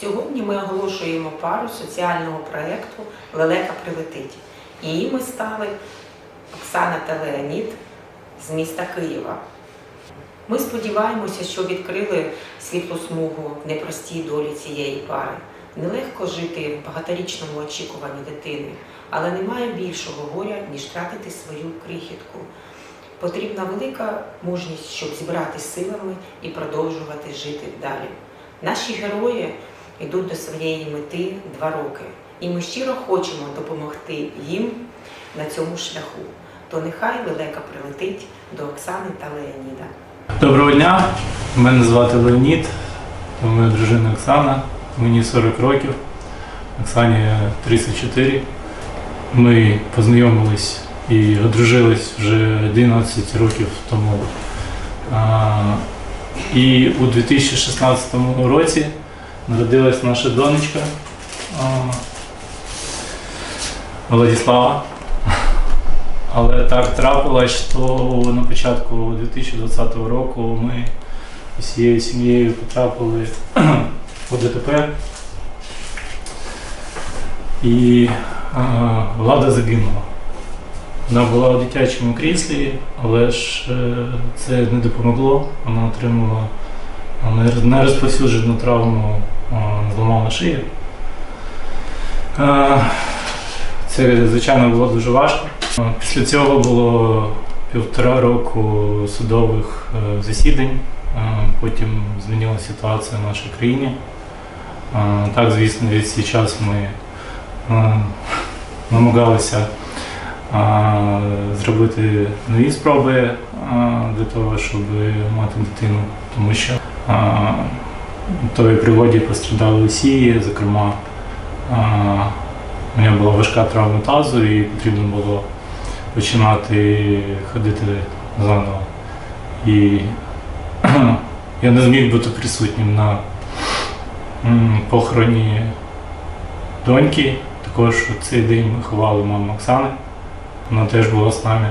Сьогодні ми оголошуємо пару соціального проєкту Лелека прилетить. Її ми стали Оксана та Леонід з міста Києва. Ми сподіваємося, що відкрили світлу смугу в непростій долі цієї пари. Нелегко жити в багаторічному очікуванні дитини, але немає більшого горя, ніж втратити свою крихітку. Потрібна велика мужність, щоб зібрати силами і продовжувати жити далі. Наші герої йдуть до своєї мети два роки, і ми щиро хочемо допомогти їм на цьому шляху. То нехай лелека прилетить до Оксани та Леоніда. Доброго дня, мене звати Леонід, моя дружина Оксана, мені 40 років, Оксані 34. Ми познайомились і одружились вже 11 років тому. І у 2016 році народилась наша донечка Владислава. Але так трапилось, що на початку 2020 року ми всією сім'єю потрапили у ДТП. І влада загинула. Вона була у дитячому кріслі, але ж е, це не допомогло. Вона отримала е, нерозповсюджену травму, зламала шию. Це, звичайно, було дуже важко. Після цього було півтора року судових е, засідань. Потім змінилася ситуація в нашій країні. Так, звісно, весь цей час ми намагалися зробити нові спроби для того, щоб мати дитину, тому що в той пригоді постраждали усі, зокрема. у мене була важка травма тазу і потрібно було починати ходити заново. І я не зміг бути присутнім на похороні доньки. Також у цей день ми ховали маму Оксани. Вона теж була з нами.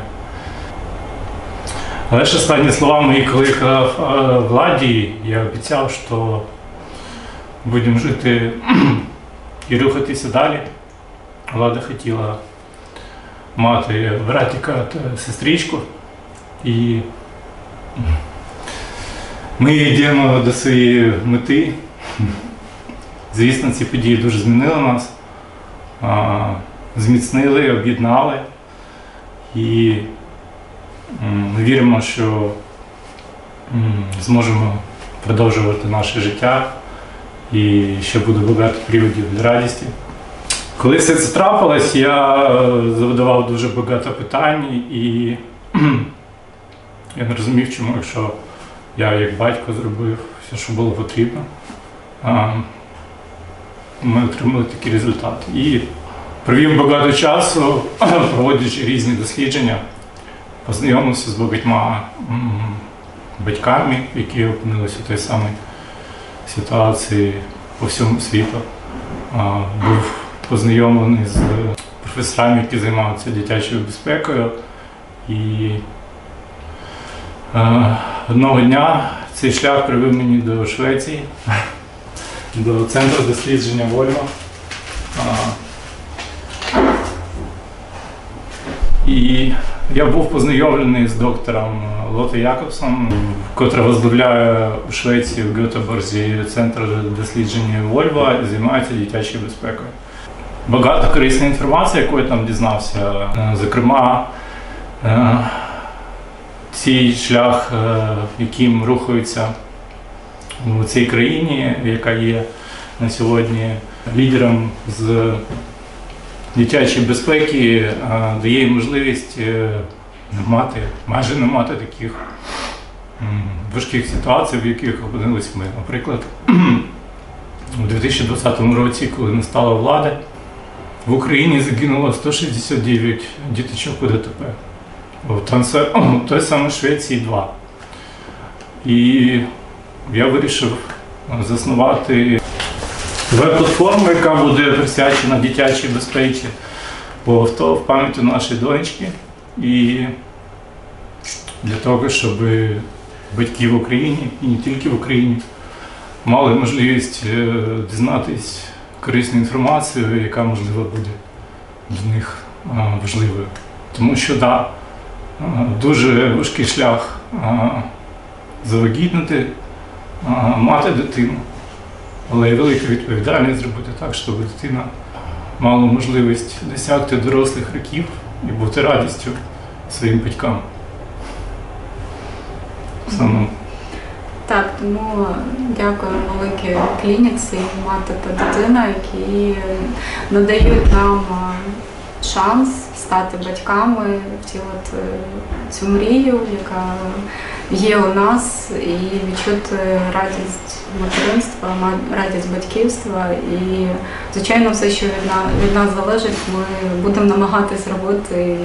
Але ж останні слова мої, коли я е, владі, я обіцяв, що будемо жити і рухатися далі. Влада хотіла мати братика та сестричку. І ми йдемо до своєї мети. Звісно, ці події дуже змінили нас, зміцнили, об'єднали. І ми віримо, що зможемо продовжувати наше життя і ще буде багато приводів для радості. Коли все це трапилось, я е, задавав дуже багато питань і я не розумів, чому, якщо я як батько зробив все, що було потрібно, ми отримали такий результат. І провів багато часу, проводячи різні дослідження, познайомився з багатьма батьками, які опинилися в той самій ситуації по всьому світу. Був познайомлений з професорами, які займаються дитячою безпекою. І одного дня цей шлях привів мені до Швеції, до центру дослідження Вольво. А, і я був познайомлений з доктором Лоте Якобсом, котра возглавляє у Швеції в Гетеборзі центр дослідження Вольва і займається дитячою безпекою. Багато корисної інформації, яку я там дізнався. Е, Зокрема, е, цей шлях, е, яким рухаються у цій країні, яка є на сьогодні лідером з дитячої безпеки, е, дає їм можливість е, мати, майже не мати таких важких ситуацій, в яких опинились ми. Наприклад, у 2020 році, коли не стало влади, в Україні загинуло 169 діточок у ДТП. В той самій Швеції два. І я вирішив заснувати веб-платформу, яка буде присвячена дитячій безпеці по авто в пам'яті нашої донечки. І для того, щоб батьки в Україні і не тільки в Україні мали можливість е, дізнатись корисну інформацію, яка можливо буде для них е, важливою. Тому що да, е, дуже важкий шлях завагітнити, мати дитину, але є велика відповідальність зробити так, щоб дитина мала можливість досягти дорослих років і бути радістю своїм батькам. Саме Так, тому дякую великій клініці мати та дитина, які надають нам шанс стати батьками, втілити цю мрію, яка є у нас, і відчути радість материнства, ма- радість батьківства. І, звичайно, все, що від нас, від нас залежить, ми будемо намагатись робити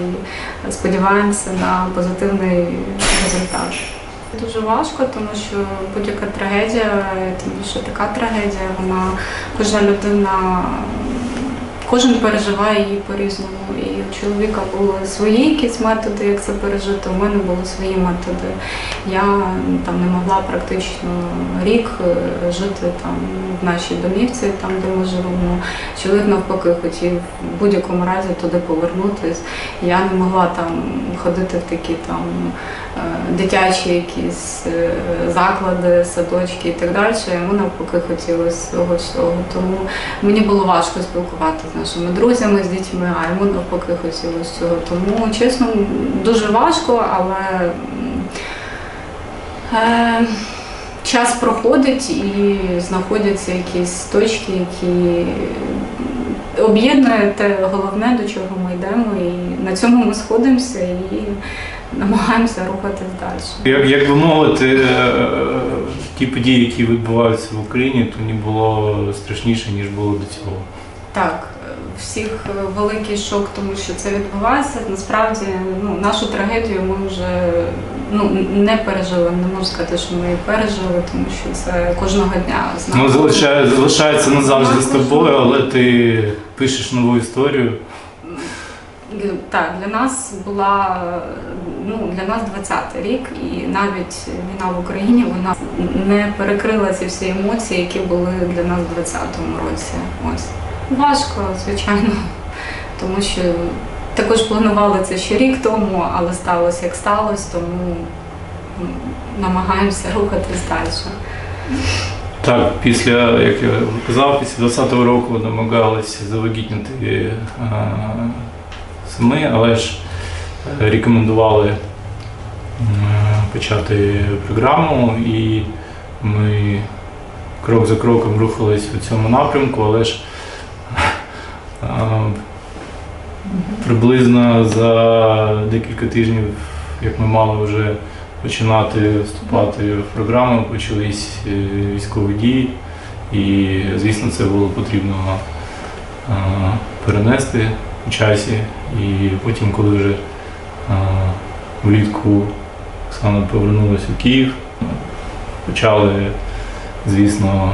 і сподіваємося на позитивний результат. Дуже важко, тому що будь-яка трагедія, тим більше така трагедія, вона кожна людина, кожен переживає її по-різному. І у чоловіка були свої якісь методи, як це пережити. У мене були свої методи. Я там не могла практично рік е, жити там в нашій домівці, там де ми живемо. Чоловік навпаки хотів в будь-якому разі туди повернутись. Я не могла там ходити в такі там дитячі якісь е, заклади, садочки і так далі. Йому навпаки хотілося цього всього. Тому мені було важко спілкуватися з нашими друзями, з дітьми, а йому навпаки хотілося цього. Тому, чесно, дуже важко, але е, час проходить і знаходяться якісь точки, які об'єднує те головне, до чого ми йдемо, і на цьому ми сходимося і намагаємося рухатись далі. Як, як би мовити, е, ті події, які відбуваються в Україні, то не було страшніше, ніж було до цього. Так, е, всіх е, великий шок, тому що це відбувається. Насправді, ну, нашу трагедію ми вже ну, не пережили. Не можу сказати, що ми її пережили, тому що це кожного дня. Ну, залишає, залишається назавжди з тобою, але ти пишеш нову історію. Так, для нас була ну для нас 20-й рік, і навіть війна в Україні вона не перекрила ці всі емоції, які були для нас в 20-му році. Ось важко, звичайно, тому що також планували це ще рік тому, але сталося як сталося, тому намагаємося рухатись далі. Так, після, як я казав, після 20-го року намагалися завагітніти е, самі, але ж рекомендували почати програму, і ми крок за кроком рухались у цьому напрямку, але ж приблизно за декілька тижнів, як ми мали вже починати вступати в програму, почались е, військові дії, і звісно, це було потрібно перенести у часі. І потім, коли вже влітку Оксана повернулася в Київ, почали, звісно,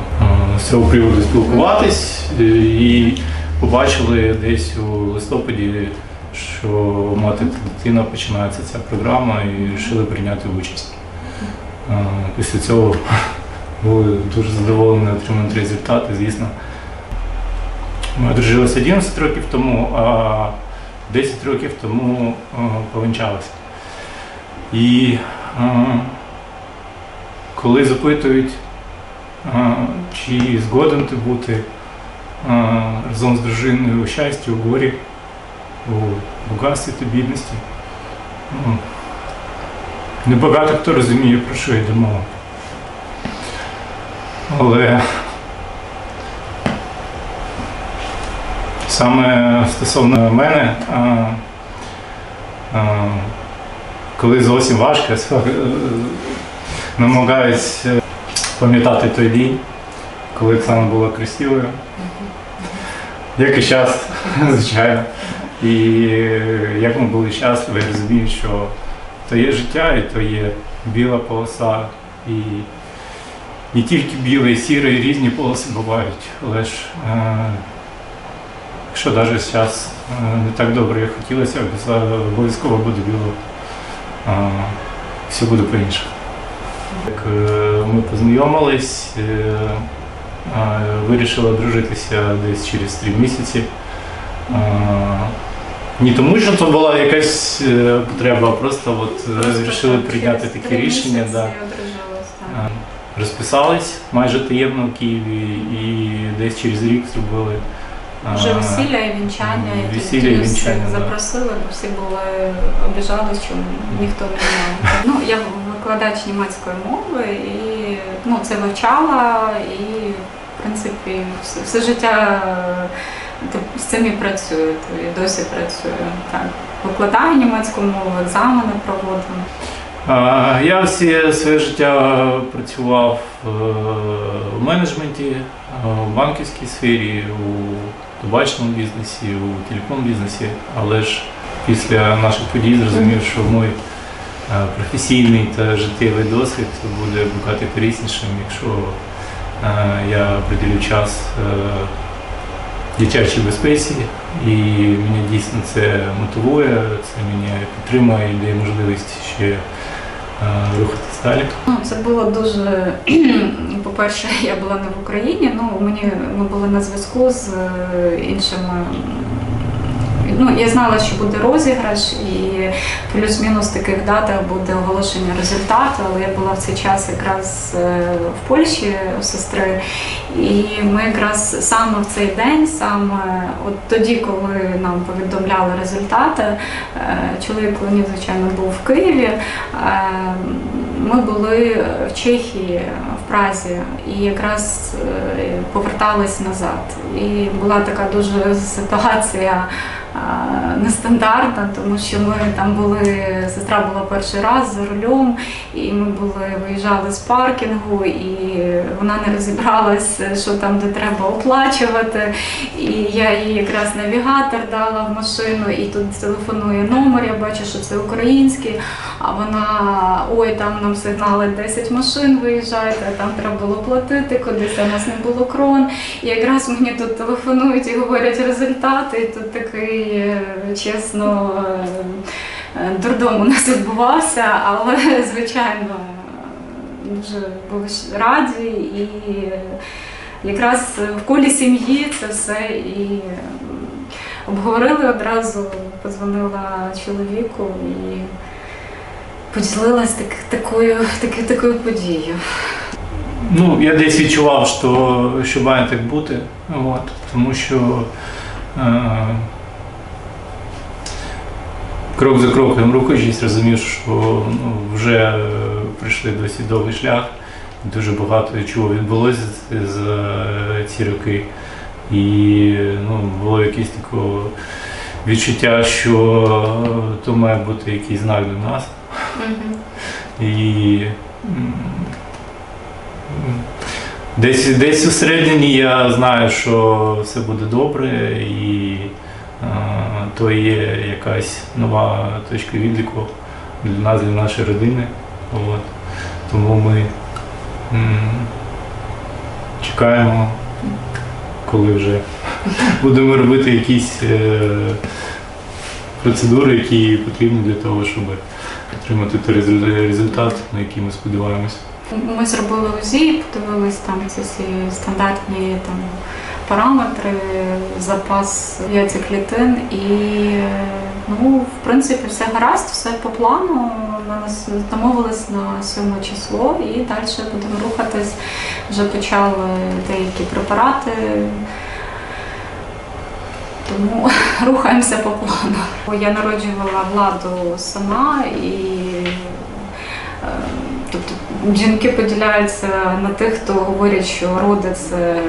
з цього приводу спілкуватись і побачили десь у листопаді, що мати та дитина починається ця програма і вирішили прийняти участь. Після цього були дуже задоволені отримати результати, звісно. Ми одружилися 11 років тому, а 10 років тому е, повінчалися. І е, коли запитують, е, чи згоден ти бути разом з дружиною у щасті, у горі, у багатстві та бідності, небагато хто розуміє, про що йде мова. Але саме стосовно мене, коли зовсім важко, я сфа- е, намагаюсь е, пам'ятати той день, коли Оксана була красивою. Як і зараз, звичайно. І е, як ми були щасливі, я розумію, що то є життя і то є біла полоса. І не тільки біле, і сіре, і різні полоси бувають. Але ж якщо навіть зараз не так добре, як хотілося, обов'язково буде біло. Е, все буде по-іншому. Е, ми познайомились, е, вирішила дружитися десь через три місяці. Не тому, що це була якась потреба, а просто от вирішили прийняти таке рішення. Да. Розписались майже таємно в Києві і десь через рік зробили. Вже весілля і вінчання, і Весілля і вінчання, запросили, бо всі були обіжали, що ніхто не знав. Ну, я викладач німецької мови і ну, це вивчала і, в принципі, все, все життя з цим і працюю, і досі працюю. Так. Викладаю німецьку мову, екзамени проводимо. Я всі своє життя працював е, в менеджменті, е, в банківській сфері, у табачному бізнесі, у телеком-бізнесі, але ж після наших подій зрозумів, що мій е, професійний та життєвий досвід буде букати кориснішим, якщо е, я приділю час е, дитячій безпеці, і мене дійсно це мотивує, це мене підтримує і дає можливість ще рухатись далі. Ну, це було дуже. По-перше, я була не в Україні. Ну, мені ми були на зв'язку з е, іншими. Ну, я знала, що буде розіграш, і плюс-мінус таких датах буде оголошення результату, але я була в цей час якраз е, в Польщі у сестри. І ми якраз саме в цей день, саме от тоді, коли нам повідомляли результати, е, чоловік Леонід, звичайно, був в Києві. Е, Ми були в Чехії, в Празі, і якраз повертались назад. І була така дуже ситуація нестандартна, тому що ми там були, сестра була перший раз за рулем, і ми були, виїжджали з паркінгу, і вона не розібралась, що там де треба оплачувати. І я їй якраз навігатор дала в машину, і тут телефонує номер, я бачу, що це український. А вона ой, там нам сигнали 10 машин виїжджають, а там треба було платити кудись, у нас не було крон. І якраз мені тут телефонують і говорять результати. І тут такий, е, чесно, е, е, дурдом у нас відбувався, але звичайно дуже були раді і якраз в колі сім'ї це все і обговорили одразу, подзвонила чоловіку і поділилась так, такою, таки, такою подією. Ну, я десь відчував, що, що має так бути, от, тому що е, крок за кроком рухаючись, розумів, що ну, вже е, прийшли досить довгий шлях, дуже багато чого відбулося з, з е, ці роки. І ну, було якесь таке відчуття, що то має бути якийсь знак для нас. І м, м, десь, десь усередині я знаю, що все буде добре, і то є якась нова точка відліку для нас, для нашої родини. От. Тому ми чекаємо, коли вже будемо робити якісь е, процедури, які потрібні для того, щоб отримати той результ- результат, на який ми сподіваємося. Ми зробили УЗІ, подивились там ці стандартні там, параметри, запас яйцеклітин і ну, в принципі все гаразд, все по плану. Нас домовились на 7 число і далі будемо рухатись. Вже почали деякі препарати. Тому рухаємося по плану. Я народжувала владу сама і жінки поділяються на тих, хто говорять, що роди це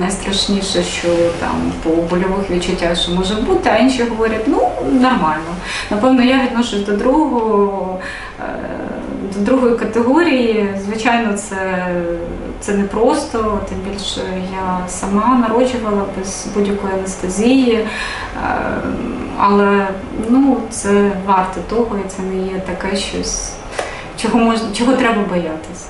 найстрашніше, що там по больових відчуттях, що може бути, а інші говорять, ну нормально. Напевно, я відношусь до другого. е, До другої категорії, звичайно, це, це непросто, тим більше я сама народжувала без будь-якої анестезії, е, але ну, це варте того, і це не є таке щось, чого можна, чого треба боятися.